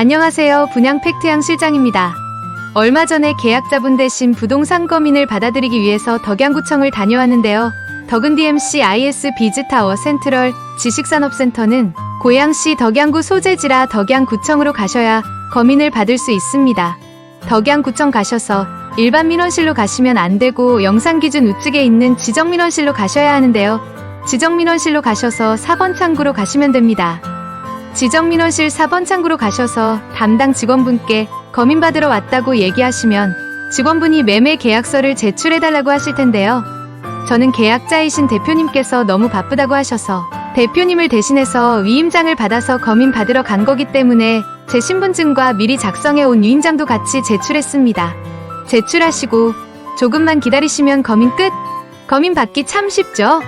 안녕하세요. 분양 팩트양 실장입니다. 얼마 전에 계약자분 대신 부동산 거민을 받아들이기 위해서 덕양구청을 다녀왔는데요. 덕은 DMC IS 비즈타워 센트럴 지식산업센터는 고양시 덕양구 소재지라 덕양구청으로 가셔야 거민을 받을 수 있습니다. 덕양구청 가셔서 일반 민원실로 가시면 안 되고 영상 기준 우측에 있는 지정 민원실로 가셔야 하는데요. 지정 민원실로 가셔서 4번 창구로 가시면 됩니다. 지정 민원실 4번 창구로 가셔서 담당 직원분께 거민 받으러 왔다고 얘기하시면 직원분이 매매 계약서를 제출해달라고 하실 텐데요. 저는 계약자이신 대표님께서 너무 바쁘다고 하셔서 대표님을 대신해서 위임장을 받아서 거민 받으러 간 거기 때문에 제 신분증과 미리 작성해 온 위임장도 같이 제출했습니다. 제출하시고 조금만 기다리시면 거민 끝! 거민 받기 참 쉽죠?